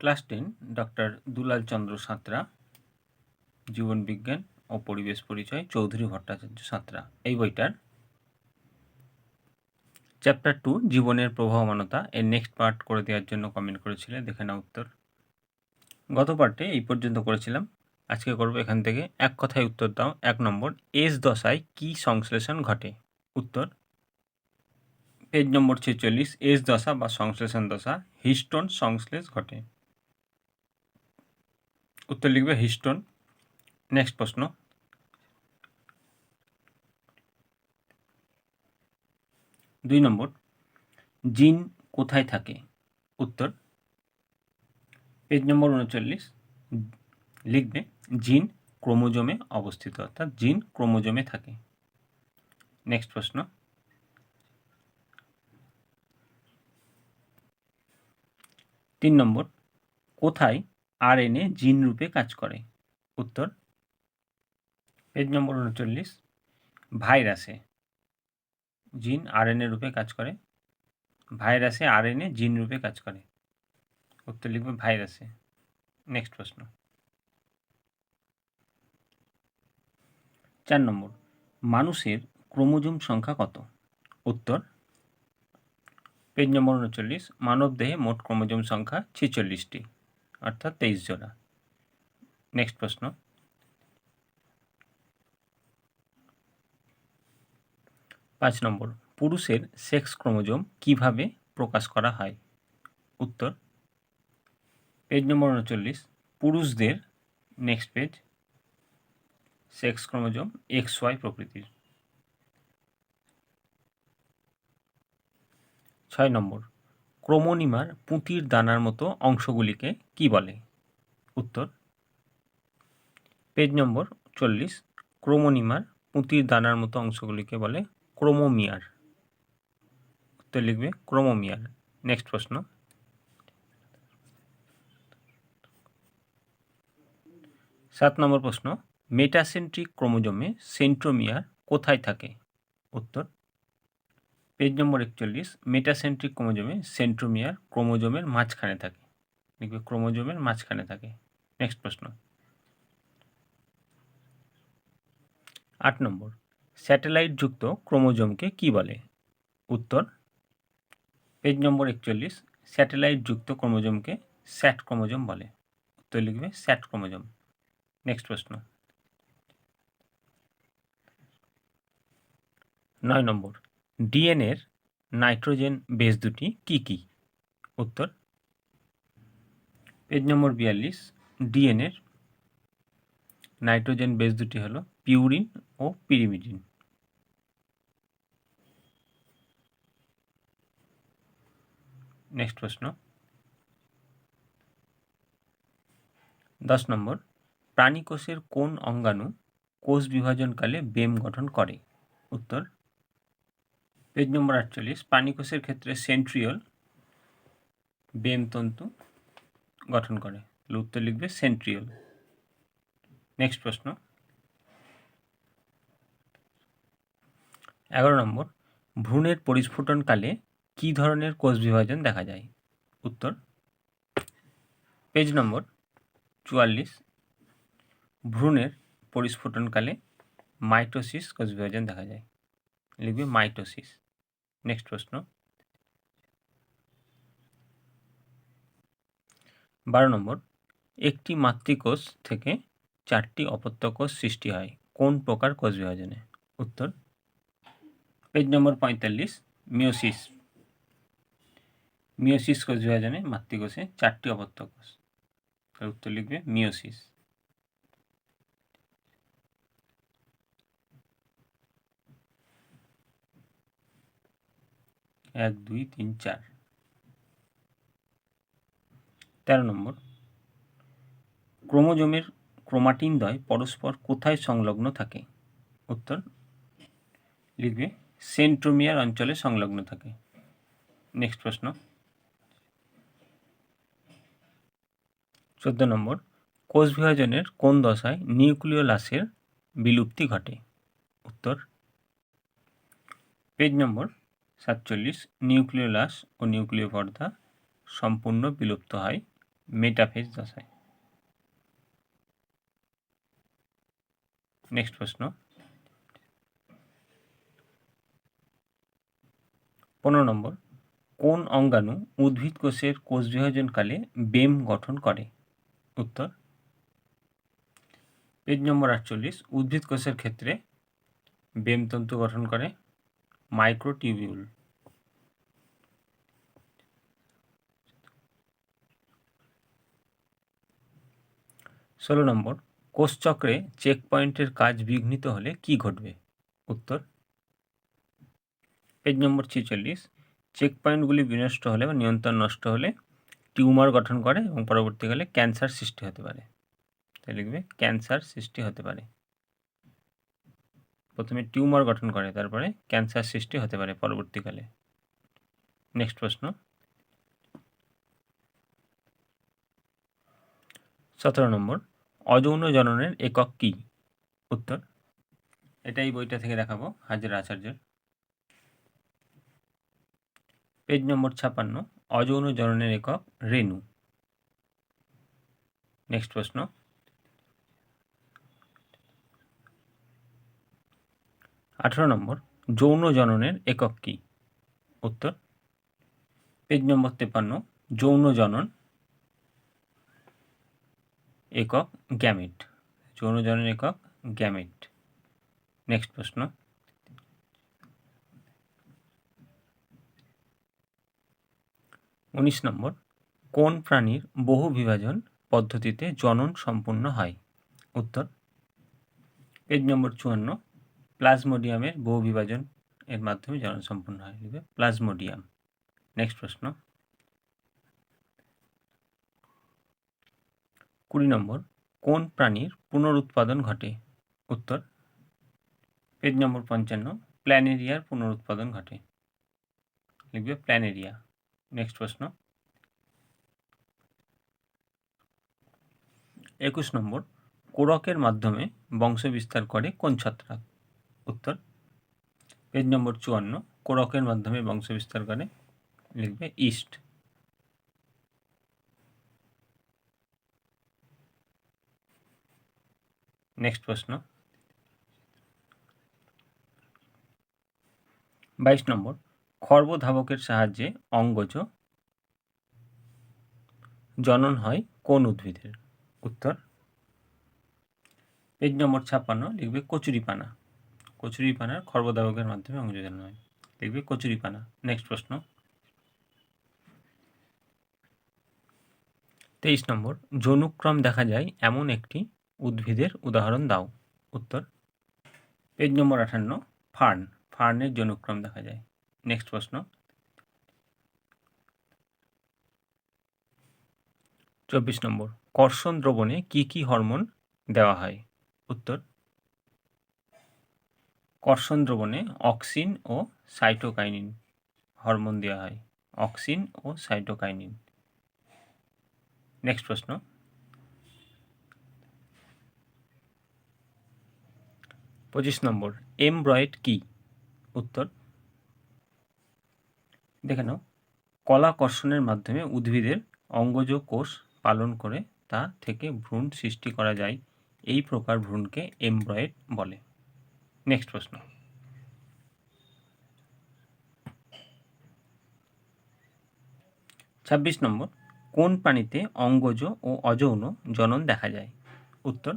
Class ten, doctor Dulal Chandra Santra, জীবন বিজ্ঞান ও পরিবেশ পরিচয়, চৌধুরী ভট্টাচার্য সাঁতরা। এই বইটার চ্যাপ্টার টু জীবনের প্রবাহমানতা, এর নেক্সট পার্ট করে দেওয়ার জন্য কমেন্ট করেছিলে, দেখে না উত্তর। গত পার্টে এই পর্যন্ত করেছিলাম। আজকে করব এখান থেকে এক কথায় উত্তর দাও, এক নম্বর, এস দশায় কি সংশ্লেষণ ঘটে? উত্তর পেজ নম্বর ছেচল্লিশ, এস দশা বা সংশ্লেষণ দশা, হিস্টোন সংশ্লেষ ঘটে। উত্তর লিখবে হিস্টোন। নেক্সট প্রশ্ন। দুই নম্বর। জিন কোথায় থাকে? উত্তর। পেজ নম্বর উনচল্লিশ। লিখবে, জিন ক্রোমোজোমে অবস্থিত, অর্থাৎ জিন ক্রোমোজোমে থাকে। নেক্সট প্রশ্ন। তিন নম্বর। কোথায় আরএনএ জিন রূপে কাজ করে। উত্তর। পেজ নম্বর উনচল্লিশ। ভাইরাসে। জিন আর আরএনএ রূপে কাজ করে। ভাইরাসে আর আরএনএ জিন রূপে কাজ করে। উত্তর লিখবে ভাইরাসে। নেক্সট প্রশ্ন। চার নম্বর। মানুষের ক্রোমোজোম সংখ্যা কত? উত্তর। পেজ নম্বর উনচল্লিশ। মানব দেহে মোট ক্রোমোজোম সংখ্যা ছেচল্লিশটি। অর্থাৎ তেইশ জোড়া। নেক্সট প্রশ্ন। পাঁচ নম্বর, পুরুষের সেক্স ক্রোমোজোম কীভাবে প্রকাশ করা হয়? উত্তর, পেজ নম্বর উনচল্লিশ, পুরুষদের next page sex chromosome X Y প্রকৃতির। ছয় নম্বর ক্রোমোনিমার পুঁতির দানার মতো অংশগুলিকে কি বলে? উত্তর, পেজ নম্বর চল্লিশ, ক্রোমোনিমার পুঁতির দানার মতো অংশগুলিকে বলে ক্রোমোমিয়ার। উত্তর লিখবে ক্রোমোমিয়ার। নেক্সট প্রশ্ন। সাত নম্বর প্রশ্ন, মেটাসেন্ট্রিক ক্রোমোজোমে সেন্ট্রোমিয়ার কোথায় থাকে? উত্তর পেজ নম্বর একচল্লিশ মেটাসেন্ট্রিক ক্রোমোজোমে সেন্ট্রোমিয়ার ক্রোমোজোমের মাঝখানে থাকে। লিখবে ক্রোমোজোমের মাঝখানে থাকে। নেক্সট প্রশ্ন। আট নম্বর স্যাটেলাইট যুক্ত ক্রোমোজোমকে কি বলে? উত্তর, পেজ নম্বর একচল্লিশ স্যাটেলাইট যুক্ত ক্রোমোজোমকে স্যাট ক্রোমোজোম বলে। উত্তর লিখবে স্যাট ক্রোমোজোম নেক্সট প্রশ্ন। নয় নম্বর ডিএনএর নাইট্রোজেন বেস দুটি কি কি? উত্তর পেজ নম্বর বিয়াল্লিশ ডিএনএর নাইট্রোজেন বেস দুটি হলো পিউরিন ও পিরিমিডিন নেক্সট প্রশ্ন, দশ নম্বর প্রাণী কোষের কোন অঙ্গাণু কোষ বিভাজনকালে বেম গঠন করে? উত্তর পেজ নম্বর আটচল্লিশ প্রাণীকোষের ক্ষেত্রে সেন্ট্রিয়ল বেম তন্তু গঠন করে। উত্তর লিখবে সেন্ট্রিয়ল। নেক্সট প্রশ্ন। এগারো নম্বর, ভ্রূণের পরিস্ফুটনকালে কী ধরনের কোষ বিভাজন দেখা যায়? উত্তর, পেজ নম্বর চুয়াল্লিশ, ভ্রূণের পরিস্ফুটনকালে মাইটোসিস কোষ বিভাজন দেখা যায়। লিখবে মাইটোসিস। নেক্সট প্রশ্ন। বারো নম্বর, একটি মাতৃকোষ থেকে চারটি অপত্য কোষ সৃষ্টি হয়। কোন প্রকার কোষ বিভাজনে? উত্তর, পেজ নম্বর পঁয়তাল্লিশ মিওসিস মিওসিস কোষ বিভাজনে মাতৃকোষে চারটি অপত্য কোষ উত্তর লিখবে মিওসিস এক, দুই, তিন, চার। তেরো নম্বর। ক্রোমোজোমের ক্রোমাটিন দ্বয় পরস্পর কোথায় সংলগ্ন থাকে? উত্তর, লিখবে, সেন্ট্রোমিয়ার অঞ্চলে সংলগ্ন থাকে। নেক্সট প্রশ্ন। চোদ্দ নম্বর। কোষ বিভাজনের কোন দশায় নিউক্লিওলাসের বিলুপ্তি ঘটে? উত্তর, পেজ নম্বর। সাতচল্লিশ নিউক্লিওলাস ও নিউক্লিয় পর্দা সম্পূর্ণ বিলুপ্ত হয় মেটাফেজ দশায় নেক্সট প্রশ্ন। পনেরো নম্বর, কোন অঙ্গাণু উদ্ভিদ কোষের কোষ বিভাজনকালে বেম গঠন করে? উত্তর, পেজ নম্বর আটচল্লিশ, উদ্ভিদ কোষের ক্ষেত্রে বেম তন্তু গঠন করে। মাইক্রোটিউবিউল ষোলো নম্বর, কোষচক্রে চেক পয়েন্টের কাজ বিঘ্নিত হলে কি ঘটবে? উত্তর, পেজ নম্বর ছেচল্লিশ চেক পয়েন্টগুলি বিনষ্ট হলে বা নিয়ন্ত্রণ নষ্ট হলে টিউমার গঠন করে এবং পরবর্তীকালে ক্যান্সার সৃষ্টি হতে পারে। তাই লিখবে ক্যান্সার সৃষ্টি হতে পারে। প্রথমে টিউমার গঠন করে, তারপরে ক্যান্সার সৃষ্টি হতে পারে পরবর্তীকালে। নেক্সট প্রশ্ন। সতেরো নম্বর, অযৌন জননের একক কী? উত্তর, এটাই বইটা থেকে দেখাবো, হাজির আচার্যের। পেজ নম্বর ছাপান্ন অযৌন জননের একক রেণু। নেক্সট প্রশ্ন। আঠারো নম্বর, যৌন জননের একক কী? উত্তর, পেজ নম্বর তেপান্ন, যৌন জনন একক গ্যামেট। যৌন জনন একক গ্যামেট। নেক্সট প্রশ্ন। উনিশ নম্বর, কোন প্রাণীর বহু বিভাজন পদ্ধতিতে জনন সম্পূর্ণ হয়? উত্তর, পেজ নম্বর চুয়ান্ন প্লাজমোডিয়ামের বহু বিভাজন এর মাধ্যমে জনন সম্পূর্ণ হয়, লিখবে প্লাজমোডিয়াম। নেক্সট প্রশ্ন। কুড়ি নম্বর, কোন প্রাণীর পুনরুৎপাদন ঘটে? উত্তর, পেজ নম্বর পঞ্চান্ন, প্ল্যানেরিয়ার পুনরুৎপাদন ঘটে। লিখবে প্ল্যানেরিয়া। নেক্সট প্রশ্ন। একুশ নম্বর, কোরকের মাধ্যমে বংশ বিস্তার করে কোন ছত্রাক? উত্তর। পেজ নম্বর চুয়ান্ন কোরকের মাধ্যমে বংশ বিস্তার করে লিখবে ইস্ট। নেক্সট প্রশ্ন। বাইশ নম্বর খর্বধাবকের সাহায্যে অঙ্গজ জনন হয় কোন উদ্ভিদের? উত্তর। পেজ নম্বর ছাপ্পান্ন লিখবে কচুরিপানা। কচুরিপানার খর্বধাবকের মাধ্যমে অঙ্গজ জনন হয় লিখবে কচুরিপানা। নেক্সট প্রশ্ন। তেইশ নম্বর। যৌনুক্রম দেখা যায় এমন একটি উদ্ভিদের উদাহরণ দাও। উত্তর। পেজ নম্বর আঠান্ন, ফার্ন। ফার্নের যৌনুক্রম দেখা যায়। নেক্সট প্রশ্ন। চব্বিশ নম্বর। কর্ষণ দ্রবণে কি কি হরমোন দেওয়া হয়? উত্তর। কর্ষণ দ্রবণে অক্সিন ও সাইটোকাইনিন হরমোন দেওয়া হয়। অক্সিন ও সাইটোকাইনিন। নেক্সট প্রশ্ন। পঁচিশ নম্বর, এমব্রয়েড কি? উত্তর। দেখে নাও। কলা কর্ষণের মাধ্যমে উদ্ভিদের অঙ্গজ কোষ পালন করে তা থেকে ভ্রূণ সৃষ্টি করা যায়। এই প্রকার ভ্রূণকে এমব্রয়েড বলে। নেক্সট প্রশ্ন। ছাব্বিশ নম্বর, কোন প্রাণীতে অঙ্গজ ও অযৌন জনন দেখা যায়? উত্তর,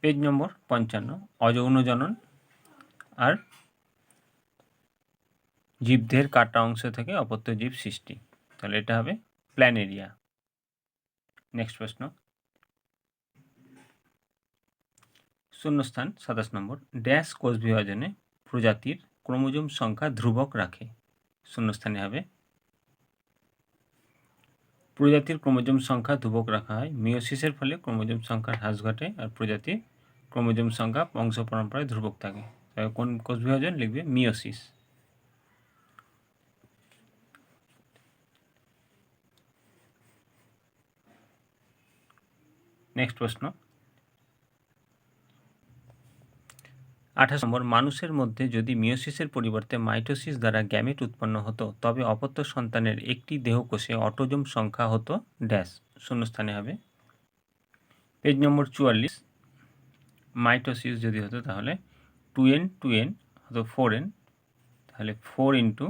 পেজ নম্বর পঞ্চান্ন, অযৌন জনন আর জীবদের কাটা অংশ থেকে অপত্য জীব সৃষ্টি। তাহলে এটা হবে প্ল্যানেরিয়া। নেক্সট প্রশ্ন শূন্যস্থান, সাতাশ নম্বর। ড্যাশ কোষ বিভাজনে প্রজাতির ক্রোমোজোম সংখ্যা ধ্রুবক রাখে। শূন্যস্থানে হবে। প্রজাতির ক্রোমোজোম সংখ্যা ধ্রুবক রাখা হয়। মিওসিসের ফলে ক্রোমোজোম সংখ্যার হ্রাস ঘটে আর প্রজাতির ক্রোমোজোম সংখ্যা বংশ পরম্পরায় ধ্রুবক থাকে। তবে কোন কোষ বিভাজন লিখবে? মিওসিস নেক্সট প্রশ্ন। আঠাশ নম্বর, মানুষের মধ্যে যদি মিওসিসের পরিবর্তে মাইটোসিস দ্বারা গ্যামেট উৎপন্ন হতো, তবে অপত্য সন্তানের একটি দেহকোষে অটোজোম সংখ্যা হতো ড্যাশ। শূন্যস্থানে হবে। পেজ নম্বর চুয়াল্লিশ, মাইটোসিস যদি হতো তাহলে টু এন টু এন হতো ফোর এন, তাহলে ফোর ইন্টু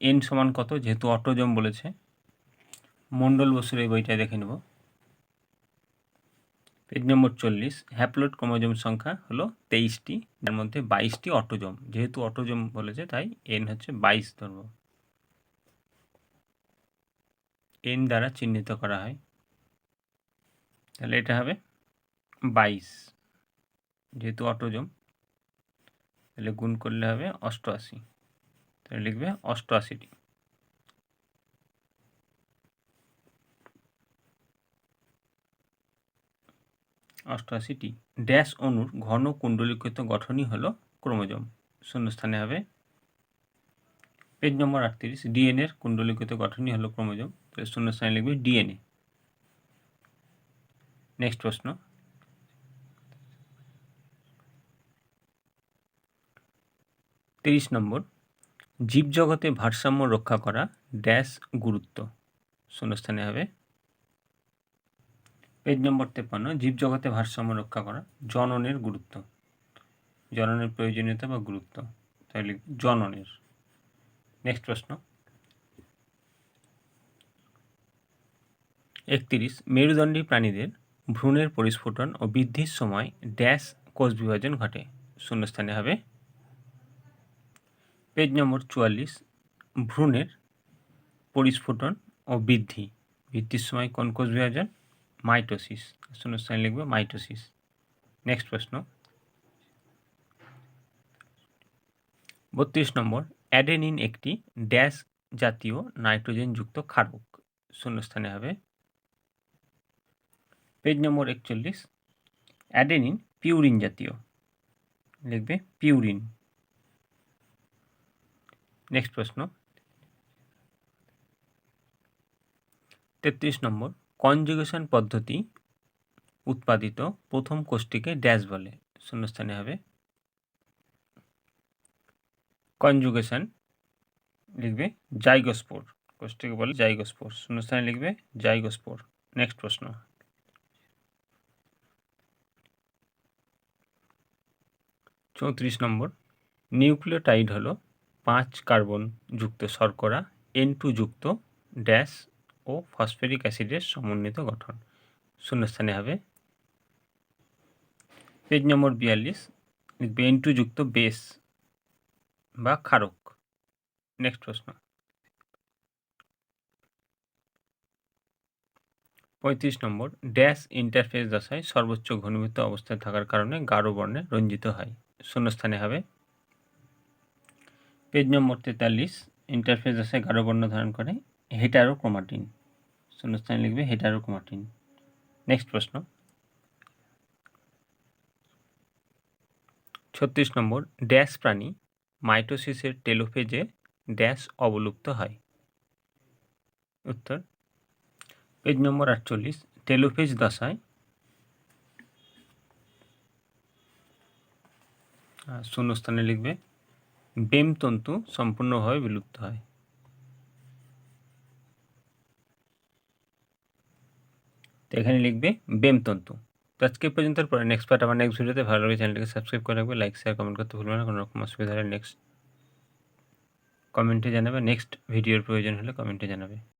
এন সমান কত? যেহেতু অটোজম বলেছে। মণ্ডল বসুর এই বইটা দেখে নেব। পেজ নম্বর চল্লিশ হ্যাপ্লোড ক্রোমোজোম সংখ্যা হলো তেইশটি যার মধ্যে বাইশটি অটোজম। যেহেতু অটোজম বলেছে, তাই এন হচ্ছে বাইশ ধরব এন দ্বারা চিহ্নিত করা হয়। তাহলে এটা হবে বাইশ। যেহেতু অটোজম, তাহলে গুণ করলে হবে অষ্টআশি। তাহলে লিখবে অষ্টআশিটি। অষ্টআশিটি ড্যাশ অণুর ঘন কুণ্ডলীকৃত গঠনই হলো ক্রোমোজোম। শূন্যস্থানে হবে পেজ নম্বর আটত্রিশ। ডিএনএর কুণ্ডলীকৃত গঠনই হলো ক্রোমোজোম। তাহলে শূন্যস্থানে লিখবে ডিএনএ। নেক্সট প্রশ্ন। তিরিশ নম্বর। জীবজগতে ভারসাম্য রক্ষা করা ড্যাশ গুরুত্ব। শূন্যস্থানে হবে পেজ নম্বর তেপান্ন, জীবজগতে ভারসাম্য রক্ষা করা, জননের গুরুত্ব। জননের প্রয়োজনীয়তা বা গুরুত্ব। তাহলে জননের। নেক্সট প্রশ্ন। একত্রিশ, মেরুদণ্ডী প্রাণীদের ভ্রূণের পরিস্ফুটন ও বৃদ্ধির সময় ড্যাশ কোষ বিভাজন ঘটে। শূন্যস্থানে হবে। পেজ নম্বর চুয়াল্লিশ, ভ্রূণের পরিস্ফুটন ও বৃদ্ধি। বৃদ্ধির সময় কোন কোষ বিভাজন? মাইটোসিস। শূন্যস্থানে লিখবে, মাইটোসিস। নেক্সট প্রশ্ন। বত্রিশ নম্বর, অ্যাডেনিন একটি ড্যাশ জাতীয় নাইট্রোজেনযুক্ত ক্ষারক শূন্যস্থানে হবে। পেজ নম্বর একচল্লিশ। অ্যাডেনিন পিউরিন জাতীয়। লিখবে পিউরিন। নেক্সট প্রশ্ন। তেত্রিশ নম্বর কনজুগেশন পদ্ধতি উৎপাদিত প্রথম কোষটিকে ড্যাশ বলে, শূন্যস্থানে হবে। কনজুগেশন লিখবে জাইগোস্পোর কোষটিকে বলে জাইগোস্পোর, শূন্যস্থানে লিখবে জাইগোস্পোর। নেক্সট প্রশ্ন। চৌত্রিশ নম্বর, নিউক্লিওটাইড হলো পাঁচ কার্বন যুক্ত শর্করা এন টু যুক্ত ড্যাশ ও ফসফেরিক অ্যাসিডের সমন্বিত গঠন। শূন্যস্থানে হবে পেজ নম্বর বিয়াল্লিশ, লিখবে যুক্ত বেস বা ক্ষারক। নেক্সট প্রশ্ন। পঁয়ত্রিশ নম্বর, ড্যাশ ইন্টারফেস দশায় সর্বোচ্চ ঘনীভূত অবস্থায় থাকার কারণে গাঢ় বর্ণে রঞ্জিত হয়। শূন্যস্থানে হবে পেজ নম্বর তেতাল্লিশ, ইন্টারফেস দশায় গাঢ় বর্ণ ধারণ করে হেটারো ক্রোমাটিন শূন্যস্থানে লিখবে হেটারো ক্রোমাটিন নেক্সট প্রশ্ন। ছত্রিশ নম্বর, ড্যাশ প্রাণী মাইটোসিসের টেলোফেজে ড্যাশ অবলুপ্ত হয়। উত্তর, পেজ নম্বর আটচল্লিশ, টেলোফেজ দশায়। শূন্যস্থানে লিখবে, বেমতন্তু সম্পূর্ণভাবে বিলুপ্ত হয়। তো এখানে লিখবে বেমতন্তু। তো আজকে পর্যন্ত পরে নেক্সট পার্ট আমার নেক্সট ভিডিওতে ভালো লাগে চ্যানেলটিকে সাবস্ক্রাইব করে রাখবে লাইক শেয়ার কমেন্ট করতে ভুলবে না। কোনো রকম অসুবিধা হলে নেক্সট কমেন্টে জানাবে। নেক্সট ভিডিওর প্রয়োজন হলে কমেন্টে জানাবে।